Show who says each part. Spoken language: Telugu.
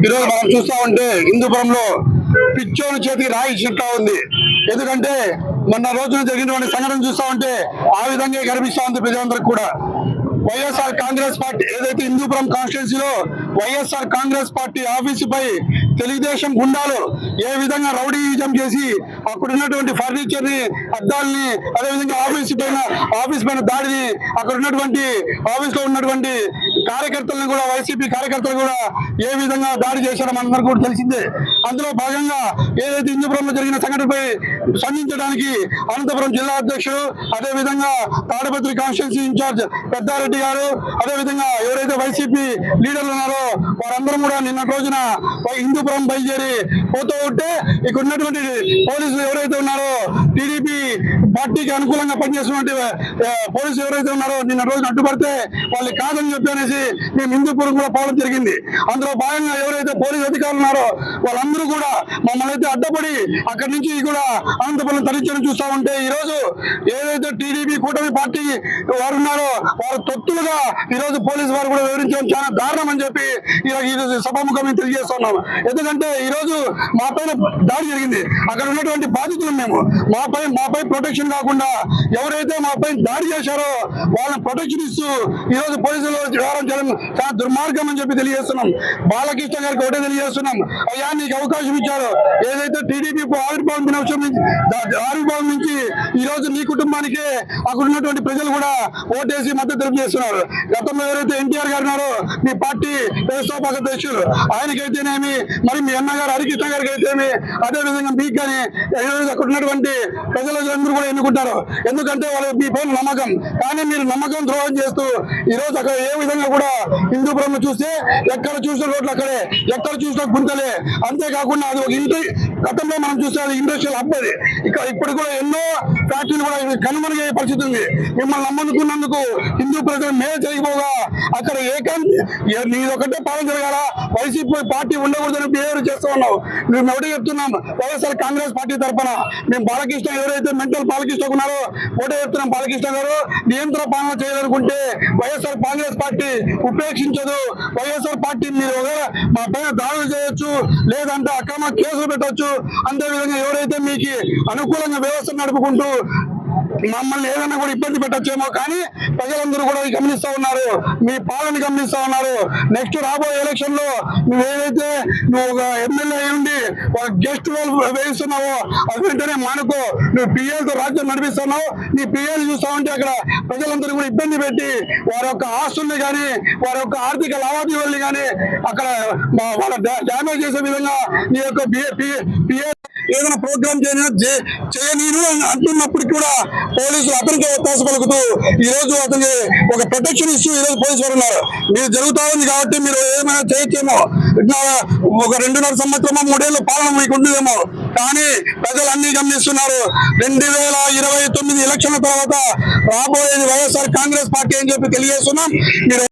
Speaker 1: ఈరోజు మనం చూస్తా ఉంటే హిందూపురంలో పిచ్చోని చేతికి రాయి ఇచ్చినట్లా ఉంది. ఎందుకంటే మొన్న రోజున జరిగినటువంటి సంఘటన చూస్తా ఉంటే ఆ విధంగా కనిపిస్తా ఉంది ప్రజలందరికీ కూడా. వైఎస్ఆర్ కాంగ్రెస్ పార్టీ ఏదైతే హిందూపురం కాన్స్టిట్యున్సీలో వైఎస్ఆర్ కాంగ్రెస్ పార్టీ ఆఫీసుపై తెలుగుదేశం గుండాలు ఏ విధంగా రౌడీజం చేసి అక్కడ ఉన్నటువంటి ఫర్నిచర్ని అద్దాలని అదేవిధంగా ఆఫీస్ పైన ఆఫీస్ పైన దాడిని అక్కడ ఉన్నటువంటి ఆఫీస్లో ఉన్నటువంటి కార్యకర్తలను కూడా వైసీపీ కార్యకర్తలు కూడా ఏ విధంగా దాడి చేశారో మనందరూ కూడా తెలిసిందే. అందులో భాగంగా ఏదైతే ఇందుపురంలో జరిగిన సంఘటనపై స్పందించడానికి అనంతపురం జిల్లా అధ్యక్షుడు అదే విధంగా తాడపత్రి కాన్స్టిట్యున్సీ ఇన్ఛార్జ్ పెద్దారెడ్డి గారు అదే విధంగా ఎవరైతే వైసీపీ లీడర్లు ఉన్నారో వారందరూ కూడా నిన్న రోజున హిందూపురం బయలుదేరి పోతూ ఉంటే ఇక్కడ ఉన్నటువంటి పోలీసులు ఎవరైతే ఉన్నారో టీడీపీ పార్టీకి అనుకూలంగా పనిచేస్తున్నటువంటి పోలీసులు ఎవరైతే ఉన్నారో నిన్న రోజున అడ్డుపడితే వాళ్ళు కాదని చెప్పి చేసి మేము హిందూపురం కూడా పోవడం జరిగింది. అందులో భాగంగా ఎవరైతే పోలీసు అధికారులు ఉన్నారో వాళ్ళందరూ కూడా మమ్మల్ని అయితే అడ్డపడి అక్కడి నుంచి కూడా అనంతపురం తరలించడం చూస్తా ఉంటే ఈ రోజు ఏదైతే టీడీపీ కూటమి పార్టీ వారు ఉన్నారో వారు తొత్తులుగా ఈ రోజు పోలీసు వారు కూడా వివరించడం చాలా దారుణం అని చెప్పి ఈ- రోజు సభాముఖం మేము తెలియజేస్తున్నాం ఎందుకంటే ఈ రోజు మా పైన దాడి జరిగింది. అక్కడ ఉన్నటువంటి బాధితులు మేము. మాపై మాపై ప్రొటెక్షన్ కాకుండా ఎవరైతే మాపై దాడి చేశారో వాళ్ళని ప్రొటెక్షన్ ఇస్తూ ఈ రోజు పోలీసులు చేయడం చాలా దుర్మార్గం అని చెప్పి తెలియజేస్తున్నాం. బాలకృష్ణ గారికి ఒకటే తెలియజేస్తున్నాం. అయ్యా నీకు అవకాశం ఇచ్చారు. ఏదైతే టీడీపీ ఆవిర్భావం దినోత్సవం ఆవిర్భావం నుంచి ఈ రోజు నీ కుటుంబానికి అక్కడ ఉన్నటువంటి ప్రజలు కూడా ఓటేసి మద్దతు తెలియజేస్తున్నారు. గతంలో ఎవరైతే ఎన్టీఆర్ గారు ఉన్నారో మీ పార్టీ వ్యవస్థాపక అధ్యక్షులు ఆయనకైతేనేమి మరి మీ అన్నగారు హరికృష్ణ గారికి అయితేమి అదే విధంగా మీకు కానీ అక్కడ ఉన్నటువంటి ప్రజలందరూ కూడా ఎన్నుకుంటారు. ఎందుకంటే వాళ్ళు మీ పైన నమ్మకం. కానీ మీరు నమ్మకం ద్రోహం చేస్తూ ఈ రోజు అక్కడ ఏ విధంగా కూడా హిందూపురం చూస్తే ఎక్కడ చూసిన రోడ్లు అక్కడే ఎక్కడ చూసిన గుంతలే. అంతేకాకుండా అది ఒక ఇంటి గతంలో మనం చూస్తే అది ఇండస్ట్రియల్ హబ్ అది. ఇక్కడ ఇప్పుడు కూడా ఎన్నో ఫ్యాక్టరీలు కూడా కనుమరుగే పరిస్థితి ఉంది. మిమ్మల్ని నమ్మనుకున్నందుకు హిందూ ప్రజలు మేలు జరిగిపోగా అక్కడ ఏకం నీ పాలన జరగాల? వైసీపీ పార్టీ ఉండకూడదని బిహేవియర్ చేస్తూ ఉన్నావు మేము ఎవరు చెప్తున్నాం? వైఎస్ఆర్ కాంగ్రెస్ పార్టీ తరఫున మేము బాలకృష్ణ ఎవరైతే మెంటల్ బాలకృష్ణ ఉన్నారో ఒకటే చెప్తున్నాం బాలకృష్ణ గారు. నియంత్రణ పాలన చేయాలనుకుంటే వైఎస్ఆర్ కాంగ్రెస్ పార్టీ ఉపేక్షించదు. వైఎస్ఆర్ పార్టీ మీరు ఒకవేళ మా పైన దాడులు చేయొచ్చు లేదంటే అక్రమ కేసులు పెట్టొచ్చు. అంతేవిధంగా ఎవరైతే మీకు అనుకూలంగా వ్యవస్థ నడుపుకుంటూ మమ్మల్ని ఏదైనా కూడా ఇబ్బంది పెట్టచ్చేమో కానీ ప్రజలందరూ కూడా గమనిస్తూ గమనిస్తా ఉన్నారు. మీ పాలన గమనిస్తా ఉన్నారు. నెక్స్ట్ రాబోయే ఎలక్షన్లో నువ్వు ఏదైతే నువ్వు ఒక ఎమ్మెల్యే అయి ఉండి ఒక గెస్ట్ రోల్ వేయిస్తున్నావో అది వెంటనే మానుకో. నువ్వు పిఎల్తో రాజ్యం నడిపిస్తున్నావు. నీ పిఎల్ చూస్తా ఉంటే అక్కడ ప్రజలందరూ కూడా ఇబ్బంది పెట్టి వారి యొక్క ఆస్తుల్ని కానీ వారి యొక్క ఆర్థిక లావాదేవీల్ని కానీ అక్కడ వాళ్ళ డ్యామేజ్ చేసే విధంగా నీ యొక్క పిఎల్ ఏదైనా ప్రోగ్రామ్ చేయనీరు అని అంటున్నప్పటికీ కూడా పోలీసులు అతనికి అవకాశం పలుకుతూ ఈ రోజు అతనికి ఒక ప్రొటెక్షన్ ఇస్తూ ఈ రోజు పోలీసు వారు ఉన్నారు. మీరు జరుగుతా ఉంది కాబట్టి మీరు ఏమైనా చేయొచ్చేమో. ఒక రెండున్నర సంవత్సరమో మూడేళ్ళు పాలన మీకు ఉండేదేమో కానీ ప్రజలు అన్ని గమనిస్తున్నారు. రెండు వేల ఇరవై తొమ్మిది ఎలక్షన్ల తర్వాత రాబోయేది వైఎస్ఆర్ కాంగ్రెస్ పార్టీ అని చెప్పి తెలియజేస్తున్నాం. మీరు